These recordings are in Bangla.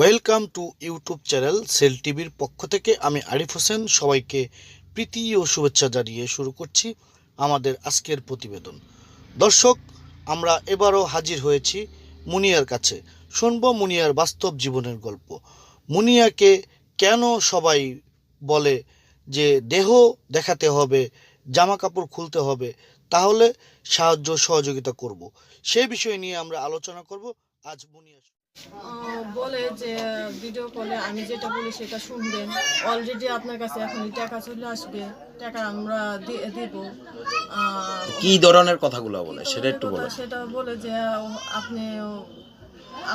Welcome to YouTube channel cell টিভির পক্ষ থেকে আমি আরিফ হোসেন সবাইকে প্রীতি ও শুভেচ্ছা জানিয়ে শুরু করছি আমাদের আজকের প্রতিবেদন। দর্শক, আমরা এবারও হাজির হয়েছি মুনিয়ার কাছে। শুনব মুনিয়ার বাস্তব জীবনের গল্প। মুনিয়াকে কেন সবাই বলে যে দেহ দেখাতে হবে জামা কাপড় খুলতে হবে, তাহলে সাহায্য সহযোগিতা করব। সেই বিষয় নিয়ে আমরা আলোচনা করব। আজ মুনিয়া বলে যে ভিডিও কলে আমি যেটা বলি সেটা শুনবেন। অলরেডি আপনার কাছে এখন টাকা চলে আসবে। টাকা আমরা দিব। কি ধরনের কথাগুলো বলে? সেটা একটু বলে সেটা বলে যে আপনি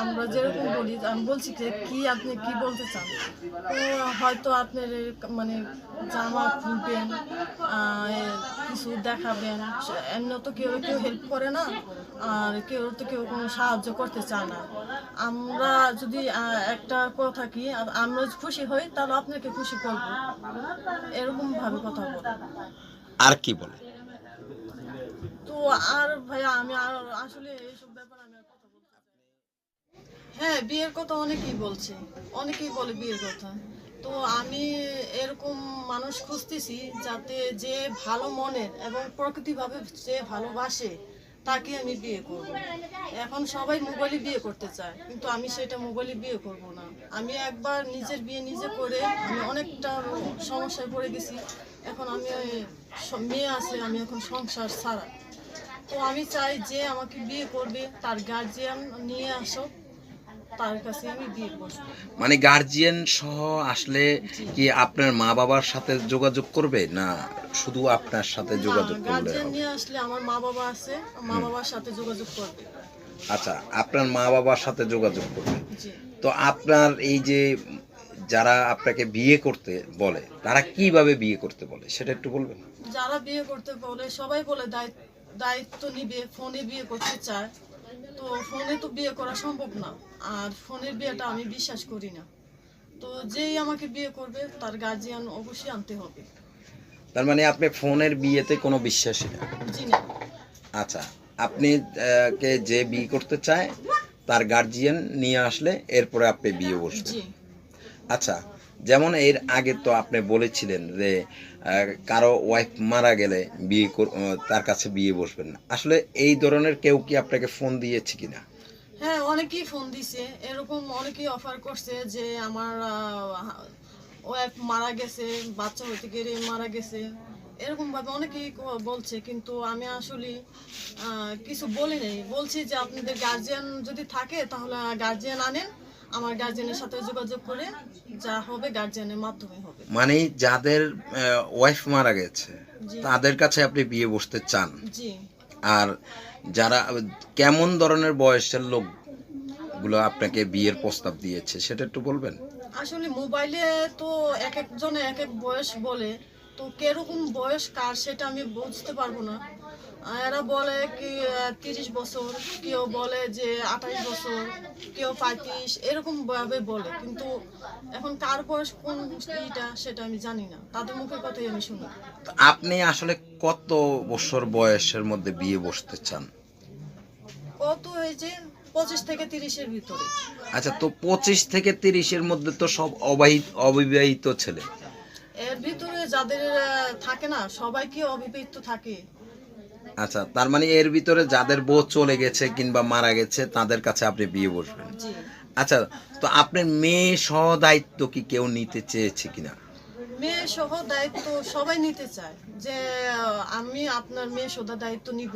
আমরা যেরকম বলি আমি বলছি যে কি আপনি কি বলতে চান? তো হয়তো আপনার মানে জামা খুলবেন কিছু দেখাবেন। এমনি তো কেউ কেউ হেল্প করে না আর কেউ তো কেউ কোনো সাহায্য করতে চায় না। আমরা যদি একটা কথা কি আমরা খুশি হই তাহলে আপনাকে খুশি করব। এরকম ভাবে কথা বলে। আর কি বলে? তো আর ভাইয়া আমি আর আসলে এইসব ব্যাপার আমি আর কথা বলতে চাই না। হ্যাঁ বিয়ের কথা অনেকেই বলছে। অনেকেই বলে বিয়ের কথা। তো আমি এরকম মানুষ খুঁজতেছি যাতে যে ভালো মনের এবং প্রকৃতিভাবে যে ভালোবাসে, তাকে আমি বিয়ে করব। এখন সবাই মোবাইলে বিয়ে করতে চায়, কিন্তু আমি সেটা মোবাইলে বিয়ে করব না। আমি একবার নিজের বিয়ে নিজে করে আমি অনেকটা সমস্যায় পড়ে গেছি। এখন আমি মেয়ে আছে, আমি এখন সংসার ছাড়া। তো আমি চাই যে আমাকে বিয়ে করবে, তার গার্জিয়ান নিয়ে আসো তার কাছে আমি বিয়ে বসবো মানে গার্জিয়ান সহ আসলে কি আপনার মা বাবার সাথে যোগাযোগ করবে? না শুধু আপনার সাথে যোগাযোগ করলে গার্জিয়ান নিয়ে আসলে আমার মা বাবা আছে মা বাবার সাথে যোগাযোগ করবে। আচ্ছা আপনার মা বাবার সাথে যোগাযোগ করবে। তো আপনার এই যে যারা আপনাকে বিয়ে করতে বলে তারা কীভাবে বিয়ে করতে বলে? সেটা একটু বলবেন? যারা বিয়ে করতে বলে সবাই বলে দায়িত্ব দায়িত্ব নিবে ফোনে বিয়ে করতে চায়। তো ফোনে তো বিয়ে করা সম্ভব না। আর ফোনের বিয়েটা আমি বিশ্বাস করি না। তো যেই আমাকে বিয়ে করবে তার গার্জিয়ান অবশ্যই আনতে হবে। তার মানে আপনি ফোনের বিয়েতে কোনো বিশ্বাসী না? জি না। আচ্ছা আপনি কে যে বিয়ে করতে চায় তার গার্জিয়ান নিয়ে আসলে এরপরে আপনি বিয়ে বসবেন। জি। আচ্ছা যেমন এর আগে তো আপনি বলেছিলেন যে কারও ওয়াইফ মারা গেলে বিয়ে তার কাছে বিয়ে বসবেন না। আসলে এই ধরনের কেউ কি আপনাকে ফোন দিয়েছে কিনা? হ্যাঁ অনেকেই ফোন দিছে। এরকম অনেকেই অফার করছে যে আমার ওয়াইফ মারা গেছে বাচ্চা হইতে গেলে মারা গেছে। এরকম ভাবে অনেকেই বলছে কিন্তু আমি আসলে কিছু বলি নাই। বলছি যে আপনাদের গার্জিয়ান যদি থাকে তাহলে গার্জিয়ান আনেন। আমার গার্জিয়ানের সাথে যোগাযোগ করে যা হবে গার্জিয়ানের মাধ্যমে হবে। মানে যাদের ওয়াইফ মারা গেছে। তাদের কাছে আপনি বিয়ে বসতে চান। জি। আর যারা কেমন ধরনের বয়সের লোকগুলো আপনাকে বিয়ের প্রস্তাব দিয়েছে, সেটা একটু বলবেন? আসলে মোবাইলে তো এক একজনে এক এক বয়স বলে, তো কেরকম বয়স কার সেটা আমি বুঝতে পারব না। এরা বলে কি তিরিশ বছর কেউ বলে যে আঠাশ বছর কেউ পঁয়ত্রিশ এরকম ভাবে বলে। কিন্তু এখন কার বয়স কোন ইটা সেটা আমি জানি না। তাদের মুখের কথাই আমি শুনি। আপনি আসলে কত বছর বয়সের মধ্যে বিয়ে বসতে চান? কত হয়েছে পঁচিশ থেকে তিরিশের ভিতরে। আচ্ছা তো পঁচিশ থেকে তিরিশের মধ্যে তো সব অবাহিত অবিবাহিত ছেলে। এর ভিতরে যাদের থাকে না সবাই কি অবিবাহিত থাকে? আচ্ছা তার মানে এর ভিতরে যাদের বউ চলে গেছে কিংবা মারা গেছে তাদের কাছে আপনি বিয়ে বসবেন। আচ্ছা তো আপনার মেয়ে সহ দায়িত্ব কি কেউ নিতে চেয়েছে কিনা? মেয়ে সহ দায়িত্ব সবাই নিতে চায় যে আমি আপনার মেয়ে সদা দায়িত্ব নিব।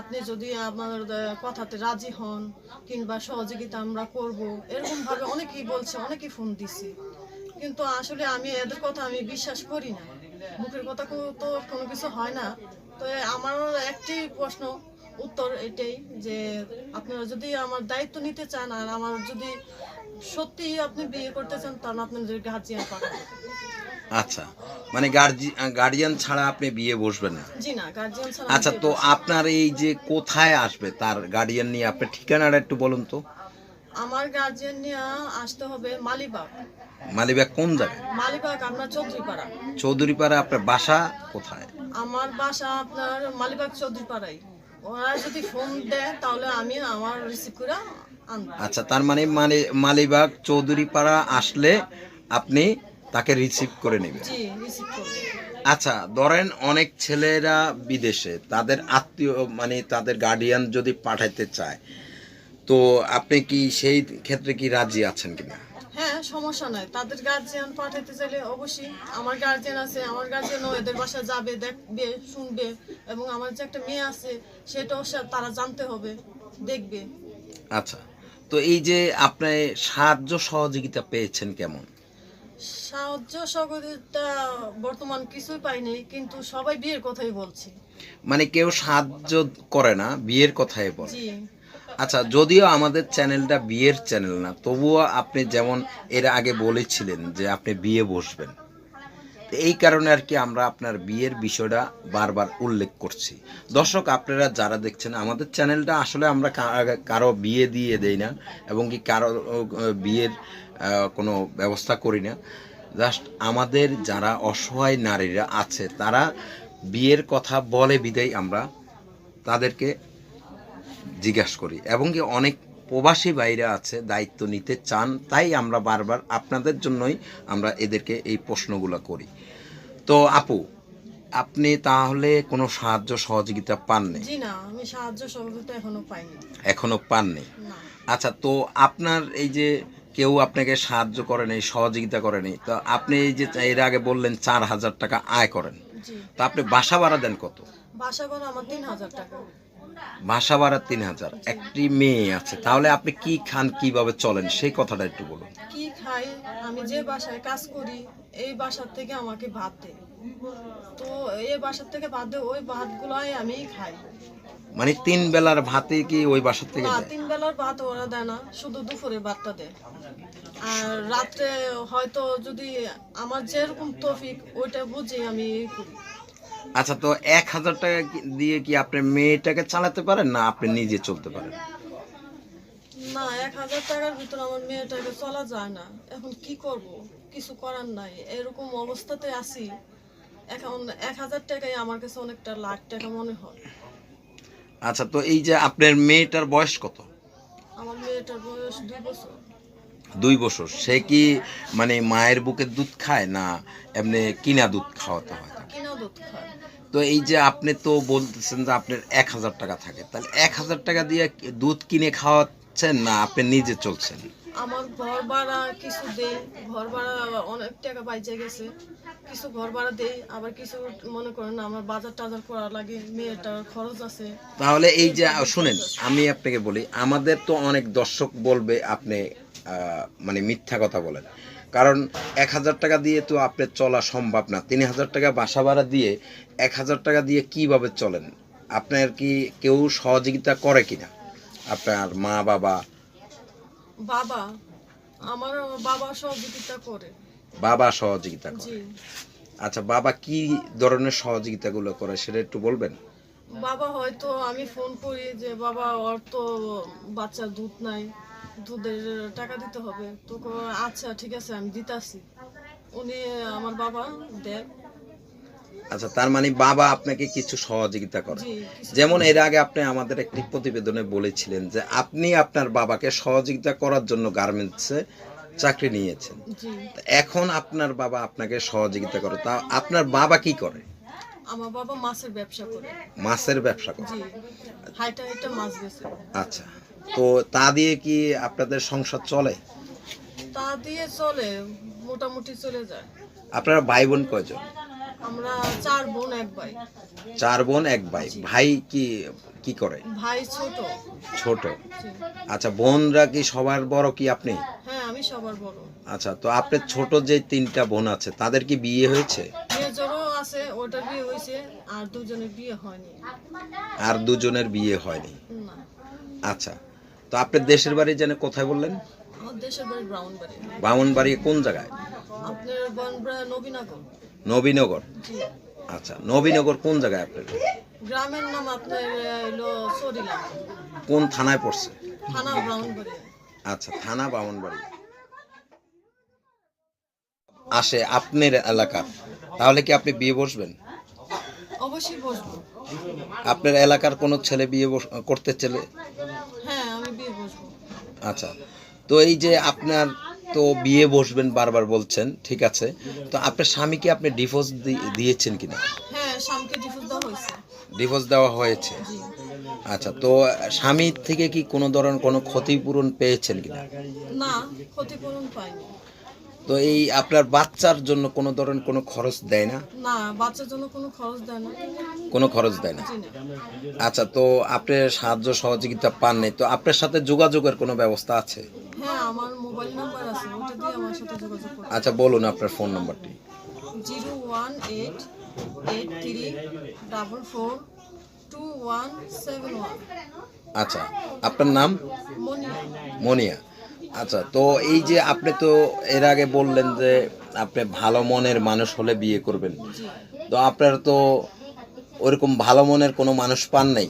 আপনি যদি আমার কথাতে রাজি হন কিংবা সহযোগিতা আমরা করব। এরকম ভাবে অনেকেই বলছে অনেকেই ফোন দিছে। কিন্তু আসলে আমি এদের কথা আমি বিশ্বাস করি না। মুখের কথা তো কোনো কিছু হয় না। তো আমার একটি প্রশ্ন উত্তর এটাই যে আপনারা যদি আমার দায়িত্ব নিতে চান আর আমার যদি সত্যি আপনি বিয়ে করতে চান তাহলে আপনাদের গার্জিয়ান পাঠাবেন আচ্ছা মানে গার্জিয়ান ছাড়া আপনি বিয়ে বসবেন না? জি না গার্জিয়ান ছাড়া আচ্ছা তো আপনার এই যে কোথায় আসবে তার গার্ডিয়ান নিয়ে আপনার ঠিকানাটা একটু বলুন তো। আমার গার্জিয়ান নিয়ে আসতে হবে মালিবাগ। মালিবাগ কোন জায়গায়? মালিবাগ আপনার চৌধুরীপাড়া। চৌধুরীপাড়া আপনার বাসা কোথায়? আমার বাসা আপনার মালিবাগ চৌধুরীপাড়াই ওরা যদি ফোন দেয় তাহলে আমি আমার রিসিভ করে আনব। আচ্ছা তার মানে মানে মালিবাগ চৌধুরীপাড়া আসলে আপনি তাকে রিসিভ করে নেবেন। জি রিসিভ করব আচ্ছা ধরেন অনেক ছেলেরা বিদেশে তাদের আত্মীয় মানে তাদের গার্ডিয়ান যদি পাঠাইতে চায় তো আপনি কি সেই ক্ষেত্রে কি রাজি আছেন কিনা? হ্যাঁ সমস্যা নাই। তাদের গার্জিয়ান পাঠাতে চাইলে অবশ্যই আমার গার্জিয়ান আছে আমার গার্জিয়ানও এদের বাসায় যাবে দেখবে শুনবে এবং আমার যে একটা মেয়ে আছে সেটাও তারা জানতে হবে দেখবে। আচ্ছা তো এই যে আপনি সাহায্য সহযোগিতা পেয়েছেন কেমন? সাহায্য সহযোগিতা বর্তমান কিছুই পাইনি কিন্তু সবাই বিয়ের কথাই বলছে। মানে কেউ সাহায্য করে না বিয়ের কথাই বলে। আচ্ছা যদিও আমাদের চ্যানেলটা বিয়ের চ্যানেল না, তবুও আপনি যেমন এর আগে বলেছিলেন যে আপনি বিয়ে বসবেন এই কারণে আর কি আমরা আপনার বিয়ের বিষয়টা বারবার উল্লেখ করছি। দর্শক, আপনারা যারা দেখছেন, আমাদের চ্যানেলটা আসলে আমরা কারও বিয়ে দিয়ে দেই না এবং কি কারও বিয়ের কোনো ব্যবস্থা করি না। জাস্ট আমাদের যারা অসহায় নারীরা আছে, তারা বিয়ের কথা বলে বিদায় আমরা তাদেরকে জিজ্ঞাসা করি। এবং কি অনেক প্রবাসী বাইরা আছে দায়িত্ব নিতে চান তাই আমরা বারবার আপনাদের জন্যই আমরা এদেরকে এই প্রশ্নগুলো করি। তো আপু আপনি তাহলে কোনো সাহায্য সহযোগিতা পাননি? জি না আমি সাহায্য সহযোগিতা এখনও পাইনি। এখনও পাননি? আচ্ছা তো আপনার এই যে কেউ আপনাকে সাহায্য করেনি সহযোগিতা করেনি তো আপনি এই যে এর আগে বললেন চার হাজার টাকা আয় করেন তো আপনি বাসা ভাড়া দেন কত? বাসা ভাড়া আমার তিন হাজার টাকা। বাসা ভাড়া তিন হাজার। একটি মেয়ে আছে। তাহলে আপনি কি খান কীভাবে চলেন? সেই কথাটা একটু বলুন। কি খাই? আমি যে বাসায় কাজ করি এই বাসার থেকে আমাকে ভাত দেয় তো এই বাসার থেকে ভাত দেয় ওই ভাতগুলাই আমি খাই। মানে তিন বেলার ভাতে কি ওই বাসার থেকে না তিন বেলার ভাত ওরা দেয় না শুধু দুপুরে ভাতটা দেয়। আর রাত্রে হয়তো যদি আমার যেরকম তফিক ওইটা বুঝে আমি করি। আচ্ছা তো এক হাজার টাকা দিয়ে কি আপনি মেয়েটাকে চালাতে পারেন না আপনি নিজে চলতে পারেন? না এক হাজার টাকার ভিতর আমার মেয়েটাকে চলা যায় না। এখন কি করব? কিছু করার নাই। এরকম অবস্থাতে আছি। এখন এক হাজার টাকাই আমার কাছে অনেকটা লাখ টাকা মনে হয়। আচ্ছা তো এই যে আপনার মেয়েটার বয়স কত? আমার মেয়েটার বয়স দুই বছর। দুই বছর সে কি মানে মায়ের বুকের দুধ খায় না এমনি কিনা দুধ খাওয়াতে হয় তো এই যে আপনি তো বলতেছেন যে আপনার এক হাজার টাকা থাকে তাহলে এক হাজার টাকা দিয়ে দুধ কিনে খাওয়াচ্ছেন না আপনি নিজে চলছেন? আমার ঘর ভাড়া কিছু দেই ঘর ভাড়া অনেক টাকা বাইচে গেছে। কিছু ঘর ভাড়া দেই আবার কিছু মনে করেন আমার বাজার টাজার করা লাগে মেয়েটার খরচ আছে। তাহলে এই যে শুনেন আমি আপনাকে বলি আমাদের তো অনেক দর্শক বলবে আপনি মানে মিথ্যা কথা বলেন কারণ এক হাজার টাকা দিয়ে তো আপনার চলা সম্ভব না। তিন হাজার টাকা বাসা ভাড়া দিয়ে এক হাজার টাকা দিয়ে কীভাবে চলেন? আপনার কি কেউ সহযোগিতা করে কিনা? আপনার মা বাবা? বাবা আমার বাবা সহযোগিতা করে। বাবা সহযোগিতা করে। আচ্ছা বাবা কি ধরনের সহযোগিতাগুলো করে সেটা একটু বলবেন? বাবা হয়তো আমি ফোন করি যে বাবা ওর তো বাচ্চার দুধ নাই। দুধের টাকা দিতে হবে। তো আচ্ছা ঠিক আছে আমি দিতাছি। উনি আমার বাবা দেয় আচ্ছা তার মানে বাবা আপনাকে কিছু সহযোগিতা করে। যেমন এর আগে আপনি আমাদের একটি প্রতিবেদনে বলেছিলেন যে আপনি আপনার বাবাকে সহযোগিতা করার জন্য গার্মেন্টসে চাকরি নিয়েছেন। এখন আপনার বাবা আপনাকে সহযোগিতা করে। তা আপনার বাবা কি করে? আমার বাবা মাছের ব্যবসা করে। মাছের ব্যবসা করে। আচ্ছা। তো তা দিয়ে কি আপনাদের সংসার চলে? তা দিয়ে চলে মোটামুটি চলে যায়। আপনারা ভাই বোন কয়জন? আমরা চার বোন এক ভাই। চার বোন এক ভাই। ভাই কি কি করে? ভাই ছোট। ছোট। আচ্ছা বোনরা কি সবার বড় কি আপনি? হ্যাঁ আমি সবার বড়। আচ্ছা তো আপনার ছোট যে তিনটা বোন আছে তাদের কি বিয়ে হয়েছে? আছে ওটার বিয়ে হয়েছে আর দুজনের বিয়ে হয়নি। আর দুজনের বিয়ে হয়নি? আচ্ছা তো আপনার দেশের বাড়ি যেন কোথায় বললেন? আমার দেশের বাড়ি ব্রাউন বাড়ি বামনবাড়ি কোন জায়গায়? নবীনগর। আচ্ছা নবীনগর কোন জায়গায় আপনার? গ্রামের নাম আপনার কোন থানায় পড়ছে? থানা ব্রাউন বাড়ি আচ্ছা থানা বামনবাড়ি আসে আপনার এলাকা। তাহলে কি আপনি বিয়ে বসবেন? অবশ্যই বসবো। আপনার এলাকার কোনো ছেলে বিয়ে করতে ছেলে? হ্যাঁ আচ্ছা। তো এই যে আপনার তো বিয়ে বসবেন বারবার বলছেন ঠিক আছে। তো আপনার স্বামীকে আপনি ডিভোর্স দিয়েছেন কিনা? হ্যাঁ স্বামীকে ডিভোর্স দেওয়া হয়েছে। ডিভোর্স দেওয়া হয়েছে? আচ্ছা তো স্বামীর থেকে কি কোনো ধরনের কোনো ক্ষতিপূরণ পেয়েছেন কিনা? না ক্ষতিপূরণ পাইনি। তো এই আপনার বাচ্চার জন্য কোনো ধরনের কোনো খরচ দেয় না? না বাচ্চার জন্য কোনো খরচ দেয় না। কোনো খরচ দেয় না? আচ্ছা তো আপনি সাহায্য সহযোগিতা পান নাই তো আপনার সাথে যোগাযোগের কোনো ব্যবস্থা আছে? হ্যাঁ আমার মোবাইল নাম্বার আছে ওটা দিয়ে আমার সাথে যোগাযোগ করুন। আচ্ছা বলুন আপনার ফোন নাম্বারটি। Zero one eight eight three double four two one seven one. আচ্ছা আপনার নাম? মনি মনিয়া। আচ্ছা তো এই যে আপনি তো এর আগে বললেন যে আপনি ভালো মনের মানুষ হলে বিয়ে করবেন। তো আপনার তো ওরকম ভালো মনের কোনো মানুষ পান নাই?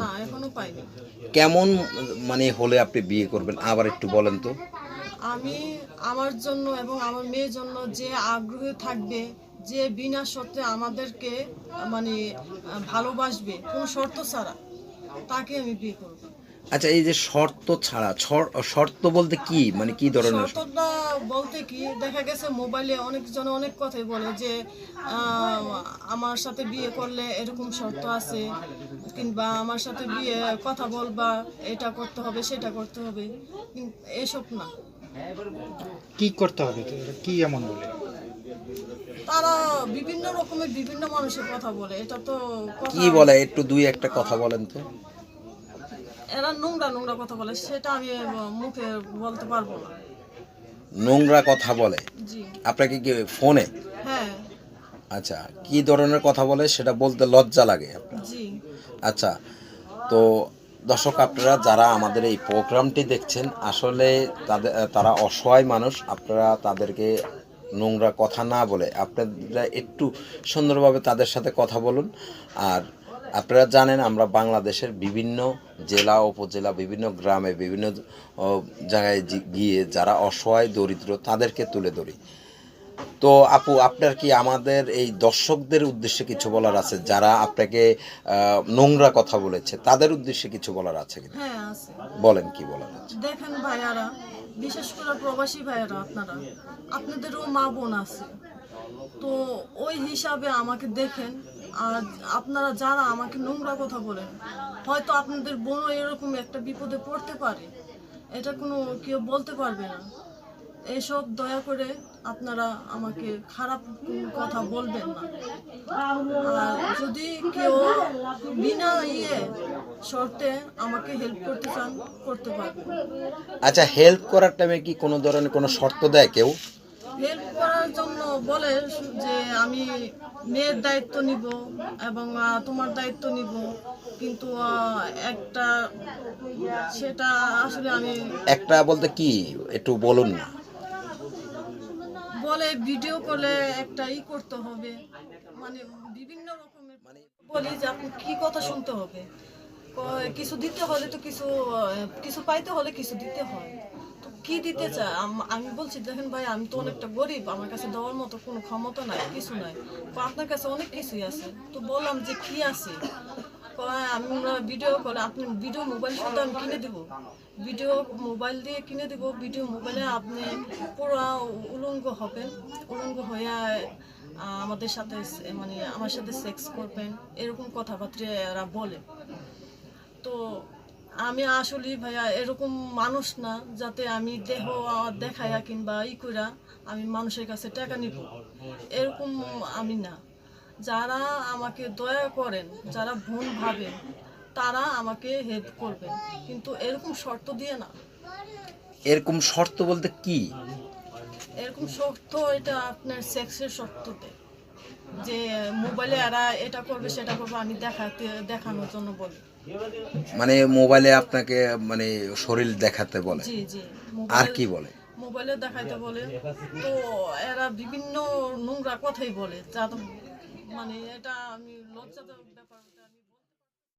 না এখনও পাইনি। কেমন মানে হলে আপনি বিয়ে করবেন? আবার একটু বলেন তো। আমি আমার জন্য এবং আমার মেয়ের জন্য যে আগ্রহী থাকবে যে বিনা শর্তে আমাদেরকে মানে ভালোবাসবে কোনো শর্ত ছাড়া তাকে আমি বিয়ে করব। আচ্ছা এই যে শর্ত ছাড়া শর্ত বলতে কি? মানে কি ধরনের? শর্তটা বলতে কি দেখা গেছে মোবাইলে অনেকজন অনেক কথাই বলে যে আমার সাথে বিয়ে করলে এরকম শর্ত আছে কিংবা আমার সাথে বিয়ে কথা বলবা এটা করতে হবে সেটা করতে হবে এসব না। কি করতে হবে তো? কি এমন বলে? তারা বিভিন্ন রকমের বিভিন্ন মানুষের কথা বলে এটা তো কি বলে? একটু দুই একটা কথা বলেন তো। এরা নোংরা নোংরা কথা বলে সেটা আমি মুখে বলতে পারব না। নোংরা কথা বলে? জি। আপনাকে কি ফোনে? হ্যাঁ। আচ্ছা কি ধরনের কথা বলে সেটা বলতে লজ্জা লাগে জি। আচ্ছা তো দর্শক আপনারা যারা আমাদের এই প্রোগ্রামটি দেখছেন আসলে তাদের তারা অসহায় মানুষ আপনারা তাদেরকে নোংরা কথা না বলে আপনারা একটু সুন্দরভাবে তাদের সাথে কথা বলুন। আর আপনারা জানেন আমরা বাংলাদেশের বিভিন্ন জেলা উপজেলা বিভিন্ন গ্রামে বিভিন্ন জায়গায় গিয়ে যারা অসহায় দরিদ্র তাদেরকে তুলে ধরি। তো আপু আপনার কি আমাদের এই দর্শকদের উদ্দেশ্যে কিছু বলার আছে? যারা আপনাকে নোংরা কথা বলেছে তাদের উদ্দেশ্যে কিছু বলার আছে কিনা? হ্যাঁ বলেন কি বলার আছে? দেখেন ভাইয়ারা বিশেষ করে প্রবাসী ভাইয়ারা আপনারা আপনাদেরও মা বোন আছে। তো ওই হিসাবে আমাকে দেখেন আর আপনারা যারা আমাকে নোংরা কথা বলেন হয়তো আপনাদের বোনও এরকম একটা বিপদে পড়তে পারে। এটা কোনো কেউ বলতে পারবে না। এসব দয়া করে আপনারা আমাকে খারাপ কথা বলবেন না। আর যদি কেউ বিনা ইয়ে শর্তে আমাকে হেল্প করতে চান করতে পারবেন আচ্ছা হেল্প করার টাইমে কি কোনো ধরনের কোনো শর্ত দেয় কেউ? হেল্প বলে যে আমি মেয়ের দায়িত্ব নিব এবং তোমার দায়িত্ব নিব। কিন্তু একটা সেটা আসলে আমি একটা বলতে কি? একটু বলুন না। বলে ভিডিও কলে একটা ই করতে হবে। মানে বিভিন্ন রকমের মানে বলি যে আপনি কি কথা শুনতে হবে। কিছু দিতে হলে তো কিছু কিছু পাইতে হলে কিছু দিতে হয়। কি দিতে চায়? আমি বলছি, দেখেন ভাই, আমি তো অনেকটা গরিব, আমার কাছে দেওয়ার মতো কোনো ক্ষমতা নাই, কিছু নাই। আপনার কাছে অনেক কিছুই আছে। তো বললাম যে, কি আছে? আমরা ভিডিও করে আপনি ভিডিও মোবাইল শুধু আমি কিনে দেবো। ভিডিও মোবাইল দিয়ে কিনে দিব ভিডিও মোবাইলে আপনি পুরো উলঙ্গ হবেন, উলঙ্গ হয়ে আমাদের সাথে মানে আমার সাথে সেক্স করবেন, এরকম কথাবার্তা এরা বলে। তো আমি আসলে ভাইয়া এরকম মানুষ না যাতে আমি দেহ দেখায়া কিংবা ই কইরা আমি মানুষের কাছে টাকা নিব। এরকম আমি না। যারা আমাকে দয়া করেন যারা ভুল ভাবেন তারা আমাকে হেল্প করবেন। কিন্তু এরকম শর্ত দিয়ে না। এরকম শর্ত বলতে কি? এরকম শর্ত এটা আপনার সেক্সের শর্ততে। যে মোবাইলে এরা এটা করবে সেটা করবে আমি দেখাতে দেখানোর জন্য বলি। মানে মোবাইলে আপনাকে মানে শরীর দেখাতে বলে। আর কি বলে? মোবাইলে দেখাইতে বলে। তো এরা বিভিন্ন নোংরা কথাই বলে। যা মানে এটা আমি লজ্জা